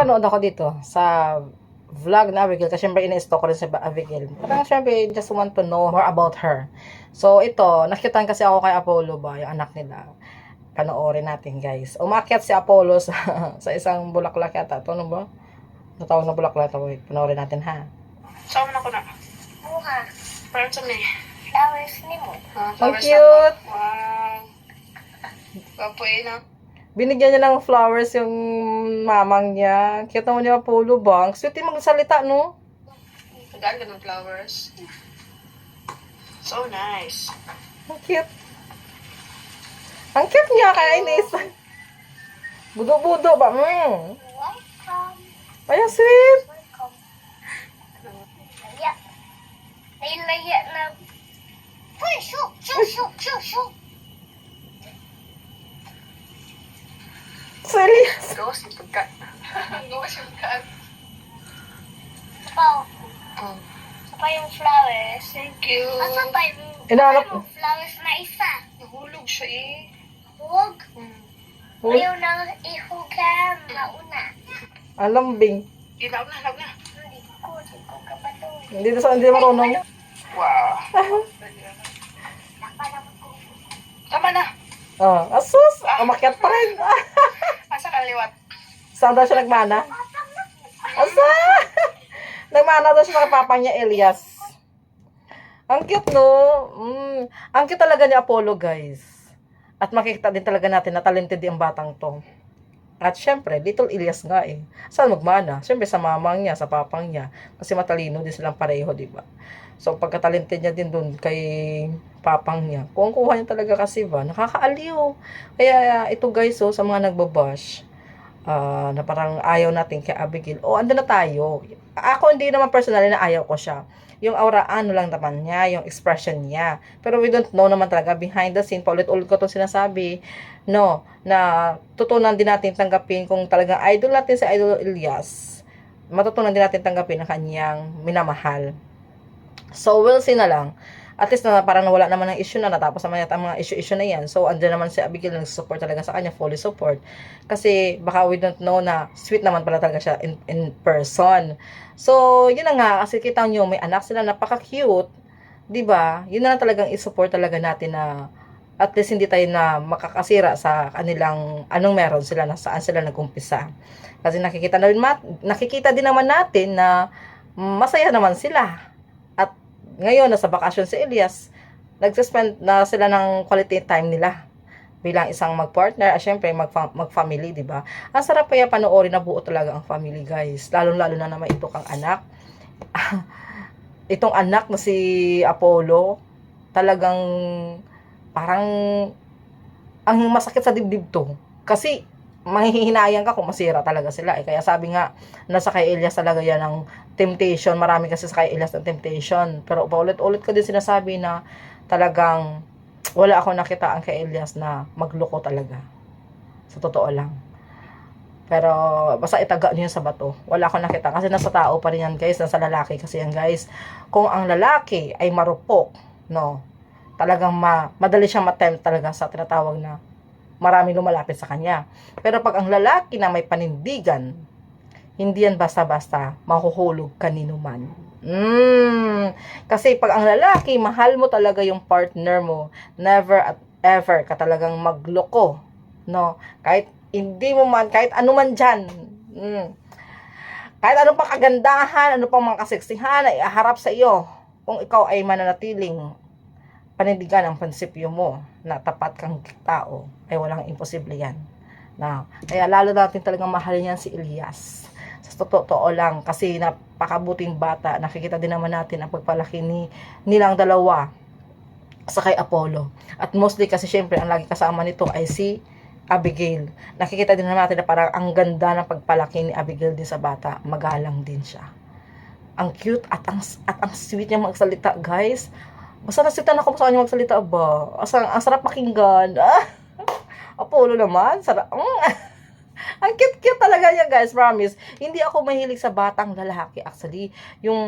panood ako dito sa vlog na Abigail kasi syempre ina-stalk ko rin si Abigail. Parang syempre just want to know more about her. So ito, nakikitan kasi ako kay Apollo ba, yung anak nila. Panoorin natin guys. Umakyat si Apollo sa, sa isang bulaklak yata. Ito ano ba? Natawag na bulaklak ito. Wait, panoorin natin ha. Saan na ko na? Buha. Parang saan eh? Flowers ni mo. Ah, Ang cute! na po. Wow. Eh, no? Binigyan niya ng flowers yung mamang niya. Cute naman ni Apollo ba? Ang sweet yung magsalita, no? Tagaan ka ng flowers. So nice. Ang cute. Ang cute niya, kaya inis. Budo-budo ba? Mm. Welcome. Ay, ang sweet. Welcome. Laya. Ay, laya na. Uy, shoot, shoot, shoot. Serious. Gawas yung pagka. Gawas yung pagka. Sapaw. Oh. Sapa yung flowers. Thank you. Asa pa yung Inaanap- ano, flowers na isa? Nahulog siya eh. Huwag. Hmm. Uy, Ayaw na ihugan. Mauna. alambing. Ilaw na, ilaw na. Hindi ko, hindi ko kabato. Hindi na sa hindi marunong. Wow. Tama na. Oh, asus. Umakyat pa rin. Asa ka liwat? Saan daw siya nagmana? Asa? nagmana daw siya sa papa niya, Elias. Ang cute, no? Mm. Ang cute talaga ni Apollo, guys. At makikita din talaga natin na talented ang batang to. At syempre, little Elias nga eh. Saan magmana? Syempre sa mamang niya, sa papang niya. Kasi matalino din silang pareho, di ba? So, pagka-talented niya din dun kay papang niya. Kung kuha niya talaga kasi ba, nakakaaliw. Kaya ito guys, oh, sa mga nagbabash, ah, na parang ayaw natin kay Abigail, oh, ando na tayo. Ako hindi naman personally na ayaw ko siya. Yung aura, ano lang naman niya, yung expression niya. Pero we don't know naman talaga behind the scene. Paulit-ulit ko itong sinasabi, no, na tutunan din natin tanggapin kung talagang idol natin si Idol Elias, matutunan din natin tanggapin ang kanyang minamahal. So, we'll see na lang. At least na parang nawala naman ng issue na natapos naman yata ang mga issue-issue na yan. So, andyan naman si Abigail nag-support talaga sa kanya, fully support. Kasi baka we don't know na sweet naman pala talaga siya in, in person. So, yun na nga, kasi kita nyo, may anak sila, napaka-cute. 'di ba Yun na lang talagang i-support talaga natin na at least hindi tayo na makakasira sa kanilang anong meron sila na saan sila nag-umpisa. Kasi nakikita na rin nakikita din naman natin na masaya naman sila. Ngayon nasa bakasyon si Elias, nagsuspend na sila ng quality time nila bilang isang mag-partner, at syempre mag- mag-family, di ba? Ang sarap kaya panoorin na buo talaga ang family, guys. Lalong-lalo na naman ito kang anak. Itong anak na si Apollo, talagang parang ang masakit sa dibdib to. Kasi manghihinayang ka kung masira talaga sila. Eh. Kaya sabi nga, nasa kay Elias talaga yan ng temptation. Marami kasi sa kay Elias ng temptation. Pero paulit-ulit ko din sinasabi na talagang wala akong nakita ang kay Elias na magloko talaga. Sa totoo lang. Pero basta itaga niyo sa bato. Wala akong nakita kasi nasa tao pa rin yan guys, nasa lalaki kasi yan guys. Kung ang lalaki ay marupok, no, talagang ma, madali siyang matempt talaga sa tinatawag na maraming lumalapit sa kanya. Pero pag ang lalaki na may panindigan, hindi yan basta-basta mahuhulog kanino man. Mm. Kasi pag ang lalaki, mahal mo talaga yung partner mo, never at ever ka talagang magloko. No? Kahit hindi mo man, kahit ano man dyan. Mm. Kahit ano pang kagandahan, ano pang mga kaseksihan na iharap sa iyo. Kung ikaw ay mananatiling panindigan ang prinsipyo mo na tapat kang tao, ay walang imposible yan. Na, kaya lalo natin talagang mahalin yan si Elias. Sa totoo lang, kasi napakabuting bata, nakikita din naman natin ang pagpalaki ni nilang dalawa sa kay Apollo. At mostly kasi syempre ang lagi kasama nito ay si Abigail. Nakikita din naman natin na parang ang ganda ng pagpalaki ni Abigail din sa bata. Magalang din siya. Ang cute at ang, at ang sweet niya magsalita, guys. Basta nasitan ako sa kanya magsalita ba? Ang, ang sarap pakinggan. Ah, Apollo naman, sarap. Mm. ang cute-cute talaga niya, guys, promise. Hindi ako mahilig sa batang lalaki. Actually, yung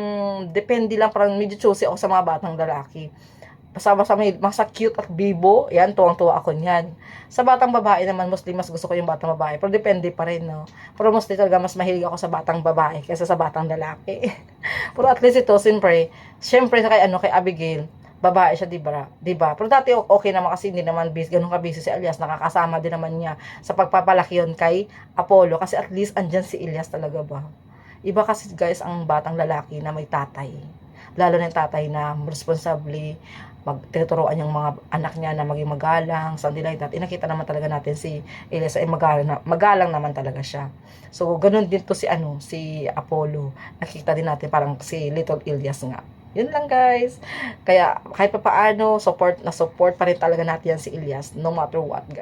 depende lang, parang medyo choosy ako sa mga batang lalaki. basta-basta may masa cute at bibo, yan, tuwang-tuwa ako niyan. Sa batang babae naman, mostly mas gusto ko yung batang babae. Pero depende pa rin, no? Pero mostly talaga mas mahilig ako sa batang babae kaysa sa batang lalaki. Pero at least ito, siyempre, siyempre sa kay, ano, kay Abigail, babae siya, di ba? Di ba? Pero dati okay naman kasi hindi naman busy, ganun ka busy si Elias, nakakasama din naman niya sa pagpapalaki yun kay Apollo kasi at least andyan si Elias talaga ba? Iba kasi guys ang batang lalaki na may tatay. Lalo na yung tatay na responsibly magtuturuan yung mga anak niya na maging magalang, something like that. Inakita naman talaga natin si Elias ay magalang, na, magalang naman talaga siya. So, ganun din to si ano, si Apollo. Nakita din natin parang si Little Elias nga. Yun lang guys. Kaya kahit pa paano, support na support pa rin talaga natin yan si Elias no matter what guys.